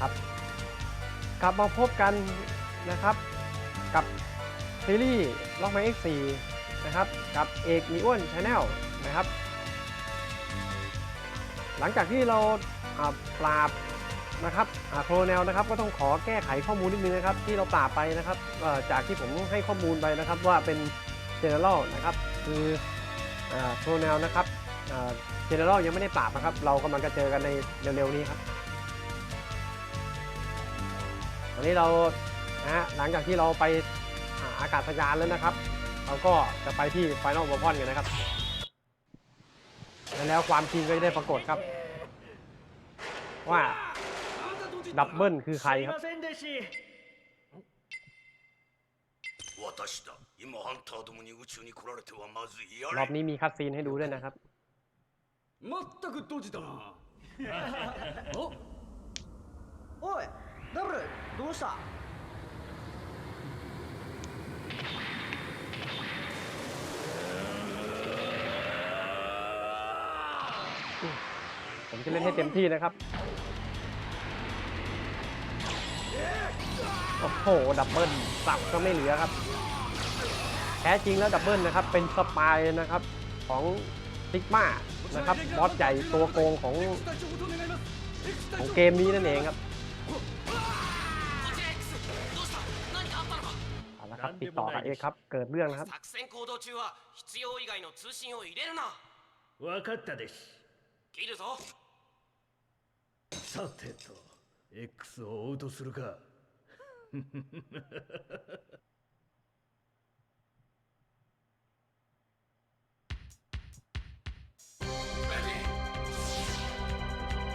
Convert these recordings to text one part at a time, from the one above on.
ครับ กลับมาพบกันนะครับกับซีรีส์ล็อกไม X4 นะครับกับเอกมีอ้วนชาแนลนะครับ หลังจากที่เราอ่าปราบนะครับโครแนลนะครับก็ต้องขอแก้ไขข้อมูลนิดนึงนะครับ ที่เราปราบไปนะครับจากที่ผมให้ข้อมูลไปนะครับว่าเป็นเจเนอเรลนะครับคือโครแนลนะครับเจเนอเรลยังไม่ได้ปราบนะครับ เรากำลังจะเจอกันในเร็วๆนี้ครับ วันนี้เรานะฮะหลังจากที่เราไปอ่าอากาศยานแล้วนะครับ เราก็จะไปที่ Final w e a p o n กันนะครับ และแล้วความจริงก็จะได้ปรากฏครับ ว่าดับเบิลคือใครครับ すいませんでし私だ今ハンターどもに宇宙に来られてはまずいや รอ れ บนี้มีคัดซีนให้ดูด้วยนะครับ まったくドジだなおおい Добре, душа. อืผมจะเล่นให้เต็มที่นะครับ โอ้โห ดับเบิลสับก็ไม่เหลือครับ แท้จริงแล้วดับเบิลนะครับ เป็นสปายนะครับของซิกมานะครับ บอสใหญ่ตัวโกงของของเกมนี้นั่นเองครับ เอาละครับ ติดต่อกับเอกครับ เกิดเรื่องนะครับ 作戦行動中は必要以外の通信を入れるなわかったでし切るぞさてと X を追うとするか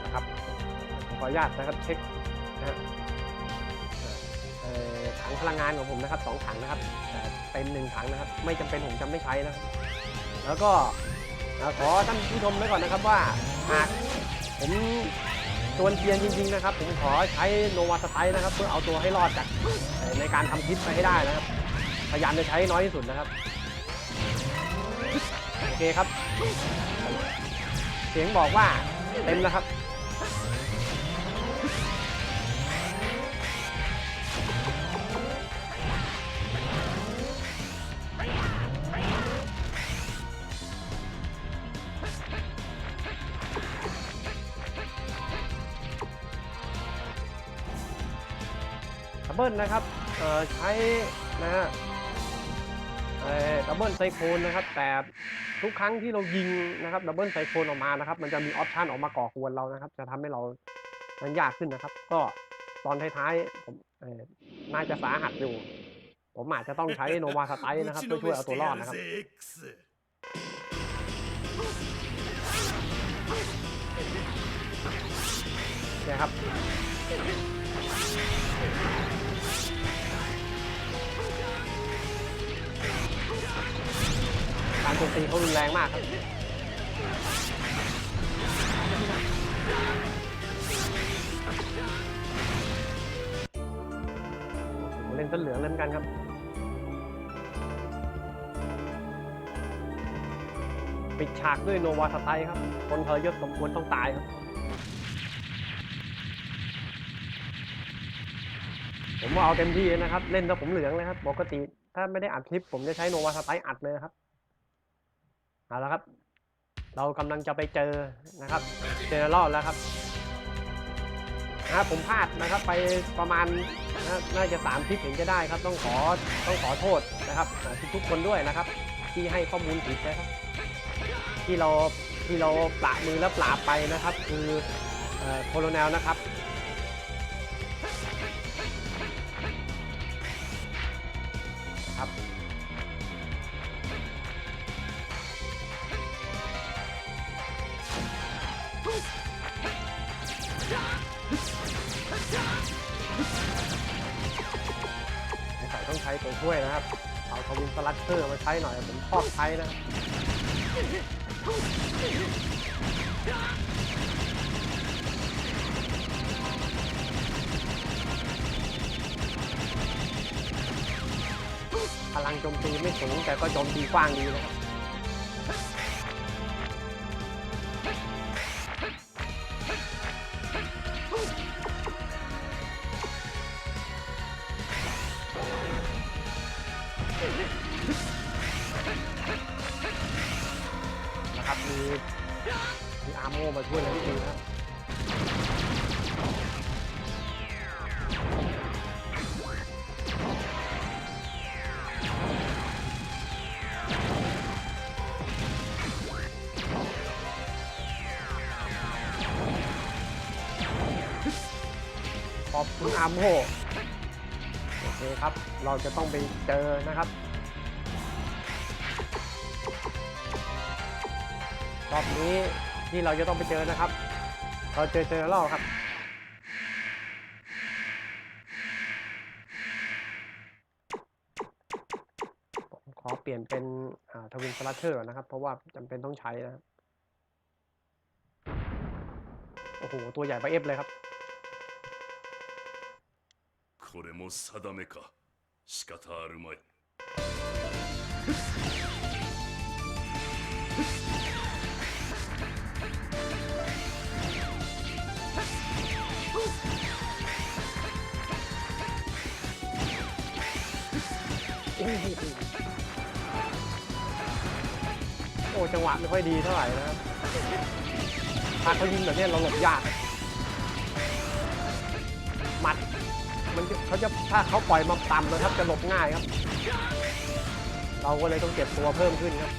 นะครับขออนุญาตนะครับเช็คนะฮะเอ่อ ถังพลังงานของผมนะครับสองถังนะครับแต่เต็มหนึ่งถังนะครับ ไม่จำเป็นผมจะไม่ใช้นะครับ แล้วก็ขอท่านผู้ชมไว้ก่อนนะครับว่าหากผมชวนเทียนจริงๆนะครับ ผมขอใช้โนวาสไตนะครับ เพื่อเอาตัวให้รอดจากในการทำพิษไปให้ได้นะครับ พยายามจะใช้น้อยที่สุดนะครับโอเคครับ เสียงบอกว่าเต็มแล้วครับ บเบิลนะครับเอ่อใช้นะฮะเอ่อดับเบิลไซโคลนนะครับ แต่ทุกครั้งที่เรายิงนะครับดับเบิลไซโคลนออกมานะครับ มันจะมีออปชันออกมาก่อควรเรานะครับ จะทำให้เรามันยากขึ้นนะครับ ก็ตอนท้ายๆผมเอ่อน่าจะสาหัสอยู่ ผมอาจจะต้องใช้โนวาสไตล์นะครับเพื่อช่วยเอาตัวรอดนะครับ X เนี่ยครับ การโจมตีเขารุนแรงมากครับผมเล่นต้นเหลืองเล่นกันครับปิดฉากด้วยโนวาสไตครับ คนทรยศสมควรต้องตายครับผมว่าเอาเต็มที่นะครับ เล่นแล้วผมเหลืองเลยครับ ปกติถ้าไม่ได้อัดคลิป ผมจะใช้โนวาสไตอัดเลยนะครับ เอาละครับ เรากำลังจะไปเจอนะครับเจเนอรัลแล้วครับนะผมพลาดนะครับไปประมาณนะน่าจะสามคลิปเห็นจะได้ครับ ต้องขอต้องขอโทษนะครับอ่าทุกคนด้วยนะครับ ที่ให้ข้อมูลผิดนะครับ ที่เราที่เราปรามือและปราบไปนะครับ คือโคโลเนลนะครับ ช้ตัวช่วยนะครับเอาทวินสลัดเชอร์มาใช้หน่อยผมชอบใช้นะพลังโจมตีไม่สูงแต่ก็โจมตีกว้างดีนะครับ โม่มาช่วยเลยพี่ตีนะครับขอบคุณอาร์มโฮโอเคครับ เราจะต้องไปเจอนะครับ รอบนี้ที่เราจะต้องไปเจอนะครับ เราเจอเจอแล้วครับ ผมขอเปลี่ยนเป็นทวินสลัชเชอร์นะครับ เพราะว่าจำเป็นต้องใช้นะครับ โอ้โห ตัวใหญ่ไปเอฟเลยครับ これも定めか仕方あるまい โอ้จังหวะไม่ค่อยดีเท่าไหร่นะครับถ้าเขายิงแบบนี้เราหลบยากหมัดมันเขาจะถ้าเขาปล่อยมาต่ำนะครับจะหลบง่ายครับ เราก็เลยต้องเก็บตัวเพิ่มขึ้นครับ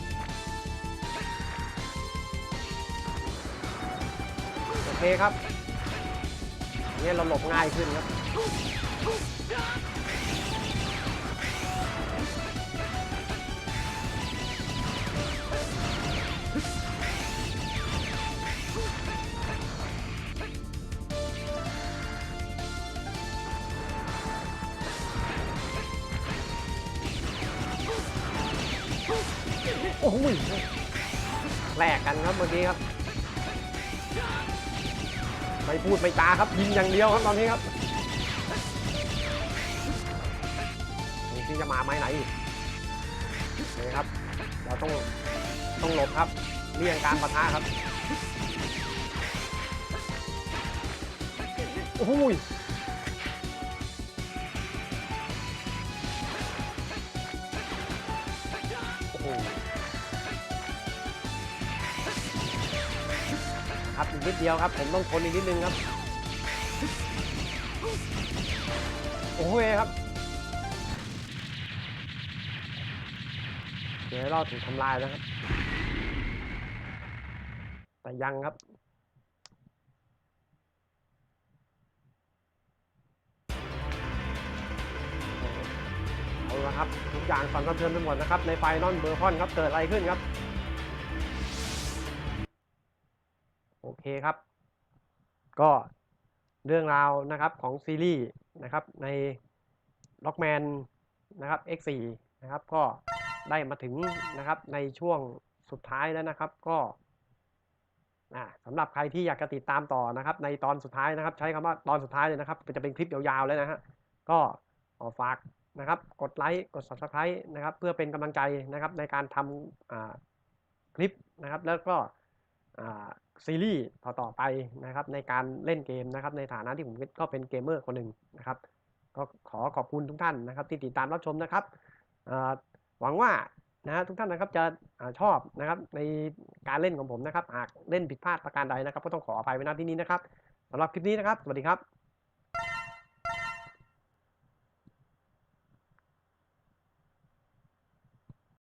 โอเคครับเนี่ยเราหลบง่ายขึ้นครับ โอ้โหแลกกันครับเมื่อกี้ครับ ไม่พูดไม่จาครับยิงอย่างเดียวครับตอนนี้ครับนี่ที่จะมาไม้ไหนนี่ครับ เราต้องต้องหลบครับเลี่ยงการปะทะครับ โอ้ย ครับอีกนิดเดียวครับ ผมต้องทนอีกนิดนึงครับ โอ้ยครับ เดี๋ยวเราถูกทำลายแล้วครับ แต่ยังครับเอาละครับ ทุกอย่างสั่นสะเทือนไปหมดนะครับ ในไฟนอนเบอร์คอนครับ เกิดอะไรขึ้นครับ เคครับ ก็เรื่องราวนะครับของซีรีส์นะครับในล็อกแมนนะครับ X4 นะครับก็ได้มาถึงนะครับในช่วงสุดท้ายแล้วนะครับก็สำหรับใครที่อยากจะติดตามต่อนะครับ ในตอนสุดท้ายนะครับ ใช้คำว่าตอนสุดท้ายเลยนะครับจะเป็นคลิปยาวๆแล้วนะฮะก็ฝากนะครับ กดไลค์กด subscribe นะครับ เพื่อเป็นกำลังใจนะครับในการทำคลิปนะครับ แล้วก็ ซีรีส์ต่อๆไปนะครับในการเล่นเกมนะครับในฐานะที่ผมก็เป็นเกมเมอร์คนหนึ่งนะครับก็ขอขอบคุณทุกท่านนะครับ ที่ติดตามรับชมนะครับหวังว่านะทุกท่านนะครับจะชอบนะครับในการเล่นของผมนะครับ หากเล่นผิดพลาดประการใดนะครับ ก็ต้องขออภัยไว้ณที่นี้นะครับสำหรับคลิปนี้นะครับ สวัสดีครับ